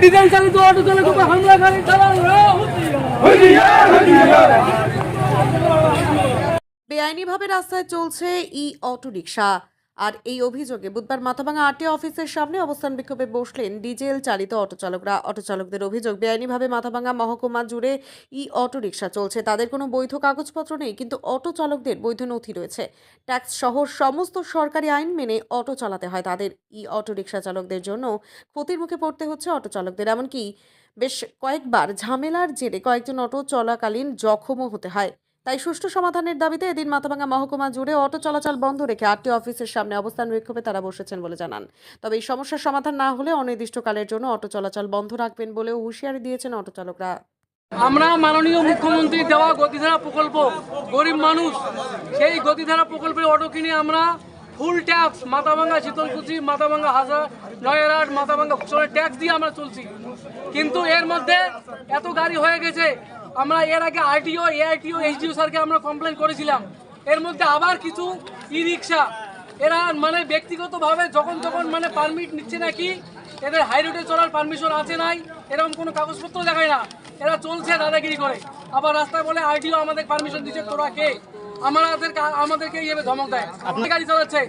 Diesel চালিত auto হামলা করে বেআইনিভাবে রাস্তায় চলছে ই অটোরিকশা আর এই অভিযোগে বুধবার মাথাভাঙা আরটি অফিসের সামনে অবস্থান বিক্ষোভে বসলেন ডিজেল চালিত অটো চালকরা অটো চালকদের অভিযোগ, বেআইনিভাবে মাথাভাঙা মহকুমা জুড়ে ই অটোরিকশা চলছে। তাদের কোনো বৈধ কাগজপত্র নেই, কিন্তু অটো চালকদের বৈধ নথি রয়েছে। ট্যাক্স সহ সমস্ত সরকারি আইন মেনে অটো চালাতে হয় তাদের। ই অটোরিকশা চালকদের জন্য ক্ষতির মুখে পড়তে হচ্ছে অটো চালকদের এমনকি বেশ কয়েকবার ঝামেলার জেরে কয়েকজন অটো চলাকালীন জখমও হতে হয়। তাই সুষ্ঠু সমাধানের দাবিতে এদিন মাথাভাঙা মহকুমা জুড়ে অটো চলাচল বন্ধ রেখে আটটি অফিসের সামনে অবস্থান বিক্ষোভে তারা বসেছেন বলে জানান। তবে এই সমস্যার সমাধান না হলে অনির্দিষ্টকালের জন্য অটো চলাচল বন্ধ রাখবেন বলেও হুঁশিয়ারি দিয়েছেন অটো চালকরা। আমরা মাননীয় মুখ্যমন্ত্রী দেওয়া গতিধারা প্রকল্প, গরিব মানুষ, সেই গতিধারা প্রকল্পের অটো কিনে আমরা ফুল ট্যাক্স মাথাভাঙ্গা শীতলকুচি, মাথাভাঙ্গা হাজা নয়রাট মাথাভাঙ্গা ট্যাক্স দিয়ে আমরা চলছি। কিন্তু এর মধ্যে এত গাড়ি হয়ে গেছে আমরা এর আগে আরটিও এআইটিও এইচডিও স্যারকে আমরা কমপ্লেন করেছিলাম। এর মধ্যে আবার কিছু ই রিক্সা এরা মানে ব্যক্তিগতভাবে যখন যখন মানে পারমিট নিচ্ছে নাকি এদের হাই রোডে চলার পারমিশন আছে নাই এরকম কোনো কাগজপত্র দেখায় না। এরা চলছে দাদাগিরি করে। আবার রাস্তায় বলে আরটিও আমাদের পারমিশন দিচ্ছে তোরা কে? আমাদের আমাদেরকে ইয়ে ধমক দেয়। আপনি গাড়ি চালাচ্ছে।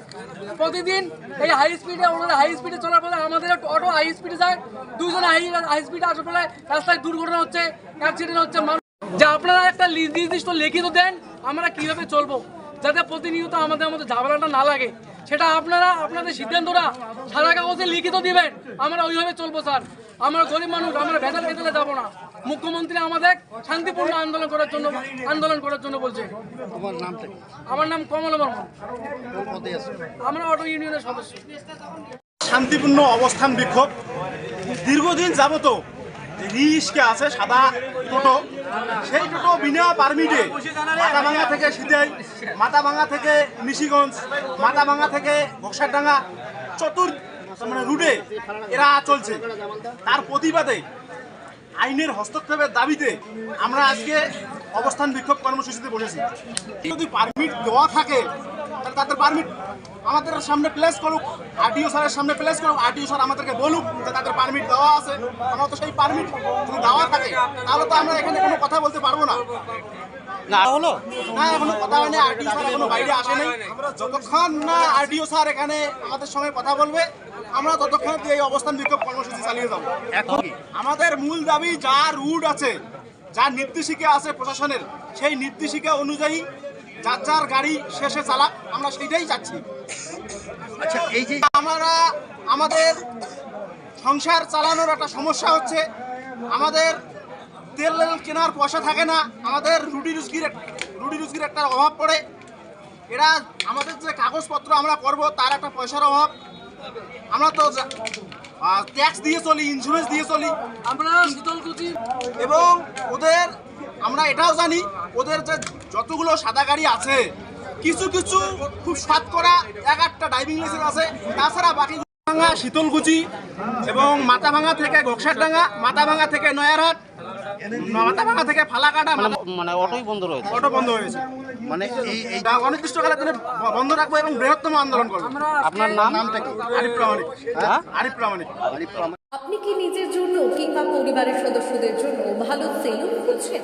প্রতিদিন এই হাই স্পিডে ওনারা হাই স্পিডে চলার ফলে আমাদের অটো হাই স্পিডে যায়। দুজনে হাই হাই স্পিডে আসার ফলে রাস্তায় দুর্ঘটনা হচ্ছে অ্যাক্সিডেন্ট হচ্ছে যে আপনারা একটা নির্দিষ্ট লিখিত দেন আমরা কীভাবে চলবো। যাতে প্রতিনিয়ত আমাদের মধ্যে ঝামেলাটা না লাগে। সেটা আপনারা আপনাদের সিদ্ধান্তটা সারা কাগজে লিখিত দিবেন। আমরা ওইভাবে চলবো স্যার। আমরা গরিব মানুষ আমরা ভেজাল ভেজালে যাব না। মুখ্যমন্ত্রী আমাদের শান্তিপূর্ণ আন্দোলন করার জন্য আন্দোলন করার জন্য বলছে। আমার নাম কমল বর্মন। কোন পদে আছো? আমরা অটো ইউনিয়নের সদস্য। শান্তিপূর্ণ অবস্থান বিক্ষোভ। দীর্ঘদিন যাবত রিস্কে আছে সাদা টোটো। সেই টোটো বিনা পারমিটে মাথাভাঙা থেকে সিদাই মাথাভাঙা থেকে নিশিগঞ্জ মাথাভাঙা থেকে বক্সারডাঙ্গা চতুর মানে রুটে এরা চলছে। তার প্রতিবাদে আইনের হস্তক্ষেপের দাবিতে আমরা আজকে অবস্থান বিক্ষোভ কর্মসূচিতে বসেছি। যদি পারমিট দেওয়া থাকে তাদের পারমিট আমাদের সামনে প্লেস করুক আরটিও স্যারের সামনে প্লেস করুক আরটিও স্যার আমাদেরকে বলুক যে তাদের পারমিট দেওয়া আছে। আমরা তো সেই পারমিট যদি দেওয়া থাকে তাহলে তো আমরা এখানে কোনো কথা বলতে পারব না। না হলো? না এখনও কথা হয়নি আরটিও স্যার এখনও বাইরে আসে নাই। যতক্ষণ না আরটিও স্যার এখানে আমাদের সঙ্গে কথা বলবে আমরা ততক্ষণ এই অবস্থান বিক্ষোভ কর্মসূচি চালিয়ে যাব। এখন আমাদের মূল দাবি যা রুট আছে যা নির্দেশিকা আছে প্রশাসনের সেই নির্দেশিকা অনুযায়ী যার যার গাড়ি শেষে চালাক আমরা সেইটাই চাচ্ছি। আচ্ছা এই যে আমরা আমাদের সংসার চালানোর একটা সমস্যা হচ্ছে আমাদের তেল কেনার পয়সা থাকে না আমাদের রুটি রুজগির রুটি রুজকির একটা অভাব পড়ে। এরা আমাদের যে কাগজপত্র আমরা করব তার একটা পয়সার অভাব। আমরা তো ট্যাক্স দিয়ে চলি ইন্স্যুরেন্স দিয়ে চলি। আমরা শীতলকুচি এবং ওদের আমরা এটাও জানি ওদের যে যতগুলো সাদা গাড়ি আছে কিছু কিছু খুব সাত করা এক একটা ড্রাইভিং লাইসেন্স আছে। তাছাড়া বাকি ভাঙা শীতলকুচি এবং মাথাভাঙা থেকে ঘোকসারডাঙ্গা মাথাভাঙা থেকে নয়ারহাট মাথাভাঙা থেকে ফালাকাটা মানে মানে অটোই বন্ধ রয়েছে। অটো বন্ধ হয়েছে। মানে এই এই অনির্দিষ্টকালের জন্য বন্ধ রাখব এবং বৃহত্তম আন্দোলন করব। আপনার নাম? নামটা কি? আরিফ প্রামাণিক। হ্যাঁ? আরিফ প্রামাণিক। আরিফ রহমান। আপনি কি নিজের জন্য কিংবা পরিবারের সদস্যদের জন্য ভালো সেলুন খুঁজছেন?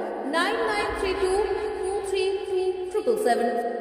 9932 233